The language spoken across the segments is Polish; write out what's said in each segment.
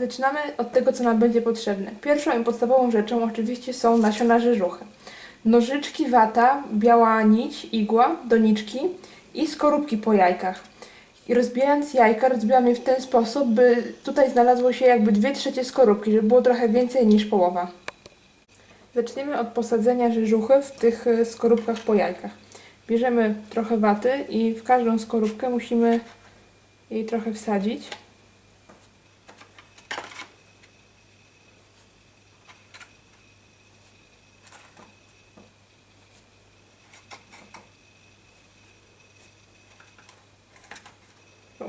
Zaczynamy od tego, co nam będzie potrzebne. Pierwszą i podstawową rzeczą oczywiście są nasiona rzeżuchy. Nożyczki, wata, biała nić, igła, doniczki i skorupki po jajkach. I rozbijając jajka, rozbijam je w ten sposób, by tutaj znalazło się jakby dwie trzecie skorupki, żeby było trochę więcej niż połowa. Zaczniemy od posadzenia rzeżuchy w tych e, skorupkach po jajkach. Bierzemy trochę waty i w każdą skorupkę musimy jej trochę wsadzić.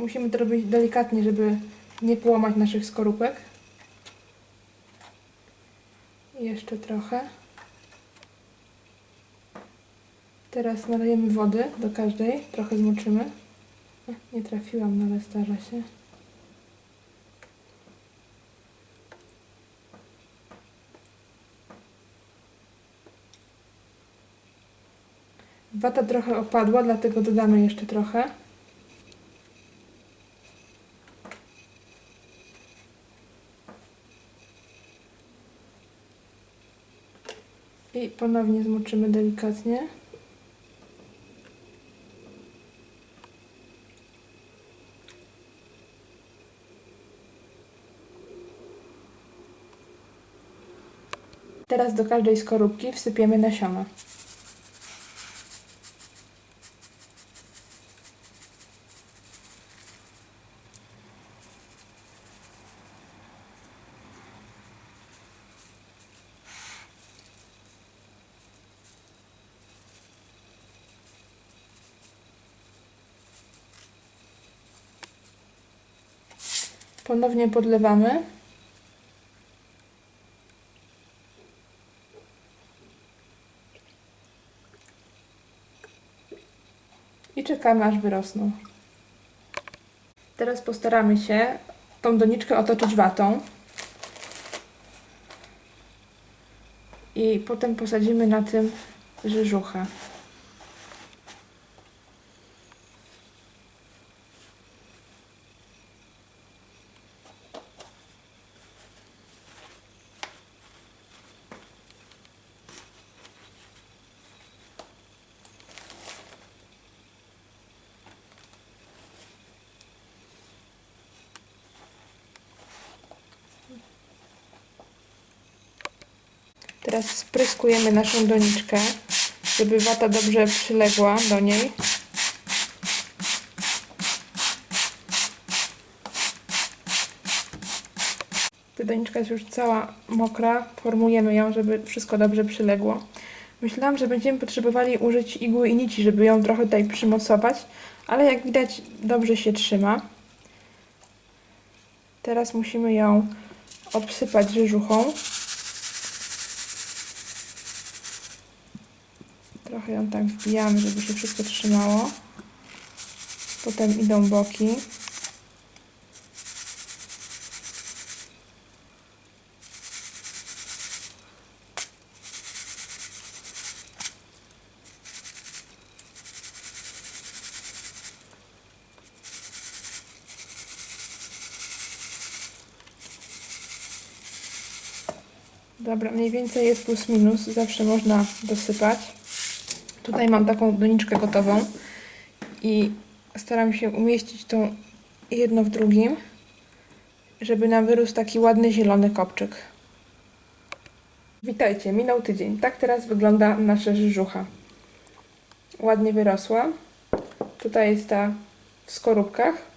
Musimy to robić delikatnie, żeby nie połamać naszych skorupek. Jeszcze trochę. Teraz nalejemy wody do każdej, trochę zmoczymy. Nie trafiłam, ale starza się. Wata trochę opadła, dlatego dodamy jeszcze trochę. I ponownie zmoczymy delikatnie. Teraz do każdej skorupki wsypiemy nasiona. Ponownie podlewamy. I czekamy aż wyrosną. Teraz postaramy się tą doniczkę otoczyć watą. I potem posadzimy na tym rzeżuchę. Teraz spryskujemy naszą doniczkę, żeby wata dobrze przyległa do niej. Ta doniczka jest już cała mokra, formujemy ją, żeby wszystko dobrze przyległo. Myślałam, że będziemy potrzebowali użyć igły i nici, żeby ją trochę tutaj przymocować, ale jak widać dobrze się trzyma. Teraz musimy ją obsypać rzeżuchą. Trochę ją tak wbijamy, żeby się wszystko trzymało. Potem idą boki. Dobra, mniej więcej jest plus minus, zawsze można dosypać. Tutaj mam taką doniczkę gotową i staram się umieścić tą jedno w drugim, żeby nam wyrósł taki ładny zielony kopczyk. Witajcie, minął tydzień. Tak teraz wygląda nasza rzeżucha. Ładnie wyrosła. Tutaj jest ta w skorupkach.